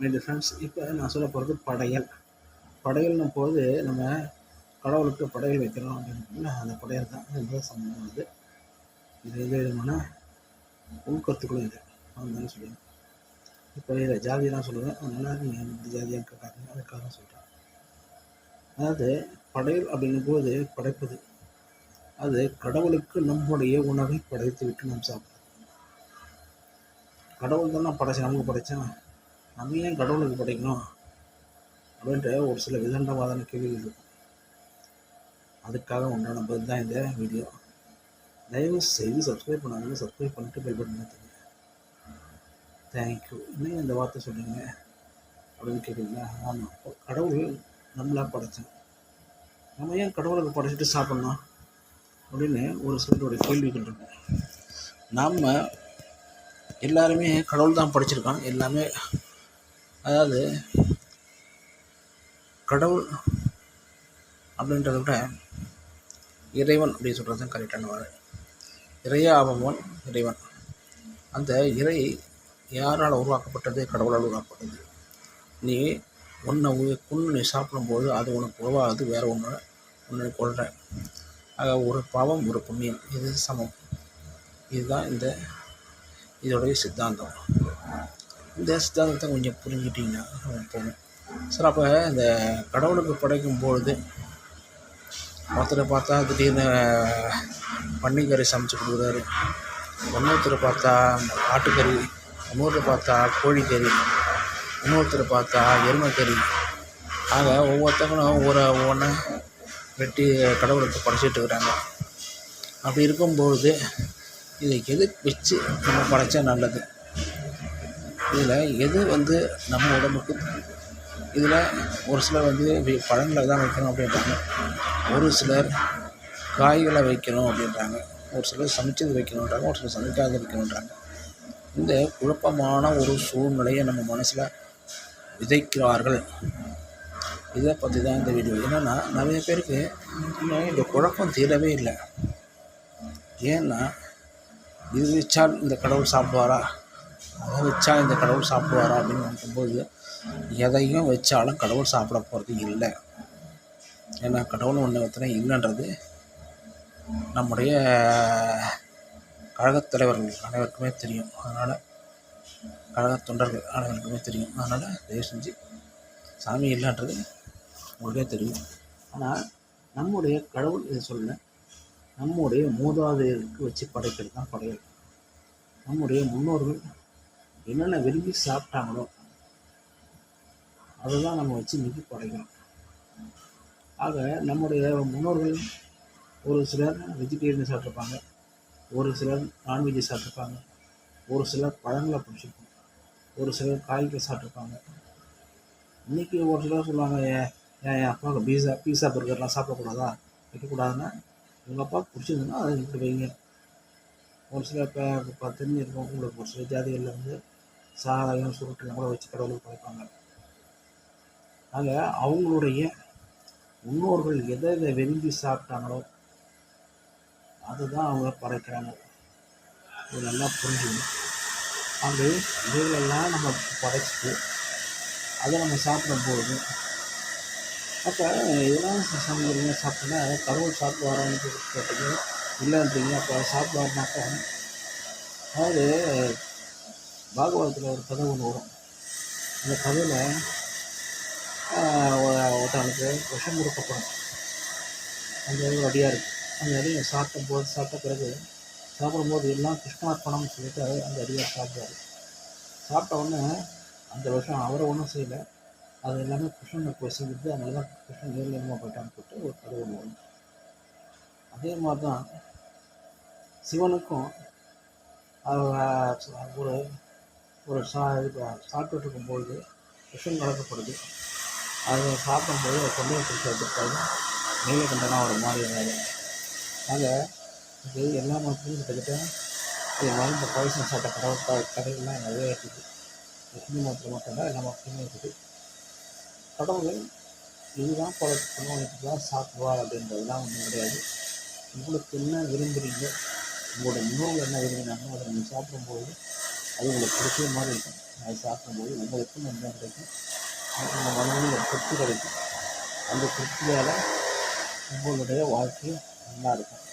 My friends இப்போ நான் சொல்ல போகிறது படையல். படையல்னும் போது நம்ம கடவுளுக்கு படையல் வைக்கிறோம் அப்படின்னு அந்த படையல் தான். இந்த சம்பந்தமானது இது எது விதமான உள்கருத்துக்களும் இது அதனால சொல்லுவேன் இப்போ இதில் ஜாதியெல்லாம் சொல்லுவேன். அதனால் நீங்கள் இந்த ஜாதியாக கேட்காதீங்க அதுக்காக சொல்கிறேன் அதாவது படையல் அப்படிங்கும் போது படைப்பது. அது கடவுளுக்கு நம்முடைய உணவை படைத்து விட்டு நாம் சாப்பிடுறோம் கடவுள் தானே படைச்சு நமக்கு படைத்தான் நம்ம ஏன் கடவுளுக்கு படைக்கணும் அப்படின்ற ஒரு சில விதண்டவாதான கேள்விகள் இருக்கும். அதுக்காக உண்டான பதில் தான் இந்த வீடியோ. தயவு செய்து சப்ஸ்கிரைப் பண்ணாங்க சப்ஸ்கிரைப் பண்ணிட்டு பெல் பட்டன் தருங்க தேங்க்யூ இன்னும் இந்த வார்த்தை சொல்லுங்க அப்படின்னு கேட்குறீங்களா ஆமாம் கடவுள் நம்மளா படைச்சோம். நம்ம ஏன் கடவுளுக்கு படைச்சிட்டு சாப்பிட்ணும்? அப்படின்னு ஒரு சிலருடைய கேள்விகள் இருக்கும் நாம் எல்லாருமே கடவுள் தான் படிச்சிருக்கோம் எல்லாமே அதாவது கடவுள் அப்படின்றத விட இறைவன் அப்படின்னு சொல்கிறது தான் கரெக்டான வார்த்தை. இறையாபவன் இறைவன். அந்த இறை யாரால் உருவாக்கப்பட்டது? கடவுளால் உருவாக்கப்பட்டது. நீ ஒன்றை கொன்று நீ சாப்பிடும்போது அது உனக்கு உருவாகுது வேறு ஒன்று ஒன்று கொள்கிற ஆக ஒரு பாவம் ஒரு புண்ணியம் இது சமம். இதுதான் இந்த இதோடைய சித்தாந்தம். இந்த சித்தாந்தத்தை கொஞ்சம் புரிஞ்சுட்டிங்கன்னா போகும் சார் அப்போ இந்த கடவுளுக்கு படைக்கும் பொழுது ஒருத்தரை பார்த்தா திடீர்னு பன்னிக்கறி சமைச்சு கொடுக்குறாரு. இன்னொருத்தர் பார்த்தா ஆட்டுக்கறி இன்னொருத்தர் பார்த்தா கோழிக்கறி இன்னொருத்தர் பார்த்தா எருமைக்கறி. ஆக ஒவ்வொருத்தங்களும் ஒவ்வொரு ஒவ்வொன்றா வெட்டி கடவுளுக்கு படைச்சிட்டு இருக்கிறாங்க. அப்படி இருக்கும்பொழுது இதை எது வச்சு நம்ம படைச்சா நல்லது? இதில் எது வந்து நம்ம உடம்புக்கு இதில் ஒரு சிலர் வந்து பழங்களை தான் வைக்கணும் அப்படின்றாங்க. ஒரு சிலர் காய்களை வைக்கணும் அப்படின்றாங்க. ஒரு சிலர் சமைச்சது வைக்கணுன்றாங்க ஒரு சிலர் சமைக்காத வைக்கணுன்றாங்க. இந்த குழப்பமான ஒரு சூழ்நிலையை நம்ம மனசில் விதைக்கிறார்கள். இதை பற்றி தான் இந்த வீடியோ. என்னென்னா நிறைய பேருக்கு இன்னும் இந்த குழப்பம் தீரவே இல்லை. ஏன்னா இது வச்சால் இந்த கடவுள் சாப்பிடுவாரா? அதை வச்சா இந்த கடவுள் சாப்பிடுவாரா அப்படின்னு நினைக்கும்போது எதையும் வச்சாலும் கடவுள் சாப்பிட போகிறது இல்லை. ஏன்னா கடவுள் ஒன்று ஒருத்தனை இல்லைன்றது நம்முடைய கழகத் தலைவர்கள் அனைவருக்குமே தெரியும். அதனால் கழகத் தொண்டர்கள் அனைவருக்குமே தெரியும். அதனால் தயவு செஞ்சு சாமி இல்லைன்றது உங்களுக்கே தெரியும். ஆனால் நம்முடைய கடவுள் இதை சொல்ல நம்முடைய மூதாதையருக்கு வச்சு படைக்கிறது தான் படையல். நம்முடைய முன்னோர்கள் என்னென்ன விரும்பி சாப்பிட்டாங்களோ அதை தான் நம்ம வச்சு இன்றைக்கி குறைக்கிறோம் ஆக நம்முடைய முன்னோர்கள் ஒரு சிலர் வெஜிடேரியன் சாப்பிட்ருப்பாங்க ஒரு சிலர் நான்வெஜ் சாப்பிட்ருப்பாங்க ஒரு சிலர் பழங்களை பிடிச்சிருக்கும் ஒரு சிலர் காய்கறி சாப்பிட்ருப்பாங்க இன்றைக்கி ஒரு சிலர் சொல்லுவாங்க ஏன் ஏன் என் அப்பாவுக்கு பீஸா பீஸா பர்கர்லாம் சாப்பிடக்கூடாதா? வைக்கக்கூடாதுன்னா உங்கள் அப்பா பிடிச்சிருந்ததுன்னா அதை இப்படி வைங்க. ஒரு சில இப்போ இப்போ தெரிஞ்சிருக்கும் உங்களுக்கு ஒரு சில ஜாதிகளில் வந்து சாராயம் சுருட்டுலாம் கூட வச்சு கடவுளுக்கு படைப்பாங்க. ஆக அவங்களுடைய முன்னோர்கள் எதை எதை விரும்பி சாப்பிட்டாங்களோ அதுதான் அவங்க படைக்கிறாங்க. இது நல்லா புரிஞ்சுக்கணும் அந்த இதுகளெல்லாம் நம்ம படைச்சிட்டு அதை நம்ம சாப்பிடும்போது அப்போ இதெல்லாம் சமைக்கிறீங்க சாப்பிட்டோன்னா கடவுள் சாப்பிடுவாரான்னு கேட்டது இல்லைன்றீங்க அப்போ சாப்பிடுவாருனாக்கா அதாவது பாகவதத்தில் ஒரு கதை ஒன்று வரும். அந்த கதையில் ஒருத்தனுக்கு விஷம் கொடுக்கப்படும். அந்த இது அடியாக இருக்குது அந்த அடியை சாப்பிட்ட போது சாப்பிட்ட பிறகு சாப்பிடும்போது எல்லாம் கிருஷ்ணார்ப்பணம்னு சொல்லிட்டு அந்த அடியார் சாப்பிடுவார். சாப்பிட்ட உடனே அந்த விஷம் அவரை ஒன்றும் செய்யலை. அது எல்லாமே கிருஷ்ணனை போய் சேர்ந்துட்டு அதனால தான் கிருஷ்ணன் நேர்லமாக போயிட்டான்னு போட்டு ஒரு கதை ஒன்று வரும். அதே மாதிரி தான் சிவனுக்கும் அவர் ஒரு ஒரு சா இது சாப்பிட்டுட்டு இருக்கும்பொழுது விஷம் கலக்கப்படுது. அதை சாப்பிடும்போது ஒரு தொண்டையை பிடிச்சி எடுத்துட்டாரு நீலகண்டனா ஒரு மாதிரி இருந்தாரு ஆக இது எல்லா மக்களும் கிட்டத்தட்ட இது மாதிரி இந்த பாய்சன் சாப்பிட்ட கடவுள் கடைகள்லாம் கதைகள்லாம் நிறைய இருக்குது ஹிந்து மதத்தில் மட்டும்தான் எல்லா மக்களுமே இருக்குது. கடவுள் இதுதான் பழக்கணும் தான் சாப்பிடுவார் அப்படின்றதுலாம் ஒன்றும் கிடையாது. உங்களுக்கு என்ன விரும்புகிறீங்க உங்களோட முன்னோர்கள் என்ன விரும்பினாங்களோ அதை நீங்கள் சாப்பிடும்போது அது உங்களுக்கு பிடிச்ச மாதிரி இருக்கும். அது சாப்பிடும்போது உங்களுக்கும் நன்மை கிடைக்கும் அந்த மனதில் ஒரு திருப்தி கிடைக்கும். அந்த திருப்தியால் உங்களுடைய வாழ்க்கை நல்லா இருக்கும்.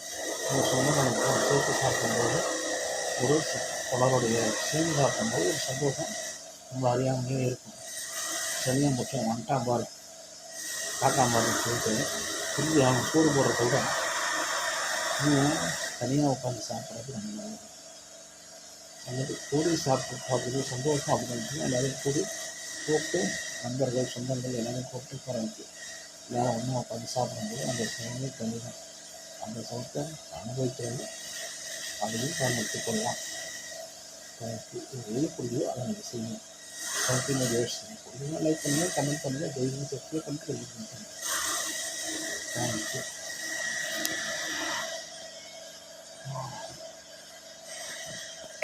நீங்கள் சொன்ன நம்ம சேர்த்து சாப்பிடும்போது ஒரு பலருடைய சேர்ந்து சாப்பிடும்போது ஒரு சந்தோஷம் நம்ம அறியாமலே இருக்கும். சரியாக முக்கியம் வந்துட்டான் பாரு. காக்கா பாருன்னு சொல்லிட்டு திரும்பி அவன் சூடு போடுறத விட நீங்கள் தனியாக உட்காந்து சாப்பிட்றது ரொம்ப நல்லது. அல்லது கூடி சாப்பிட்டு சாப்பிட்றது சந்தோஷம் அப்படின்னு எல்லாரும் கூடி கூப்பிட்டு நண்பர்கள் சொந்தங்கள் எல்லாரும் கூப்பிட்டு உட்கார வச்சு எல்லாரும் ஒன்றா உட்காந்து சாப்பிடும்போது அந்த சுகமே தனிதான். அந்த சுகத்தை அனுபவிக்கிறது அதையும் பயன்படுத்திக் கொள்ளலாம் எனக்கு எது பிடிக்குதோ அதை நீங்கள் செய்யணும். கண்டினியூ யோசிச்சு பிடிக்குன்னா லைக் பண்ணுங்கள் கமெண்ட் பண்ணுங்கள் டெய்லி சப்ஸ்கிரைப் பண்ணிட்டு பண்ணுங்கள் தேங்க்யூ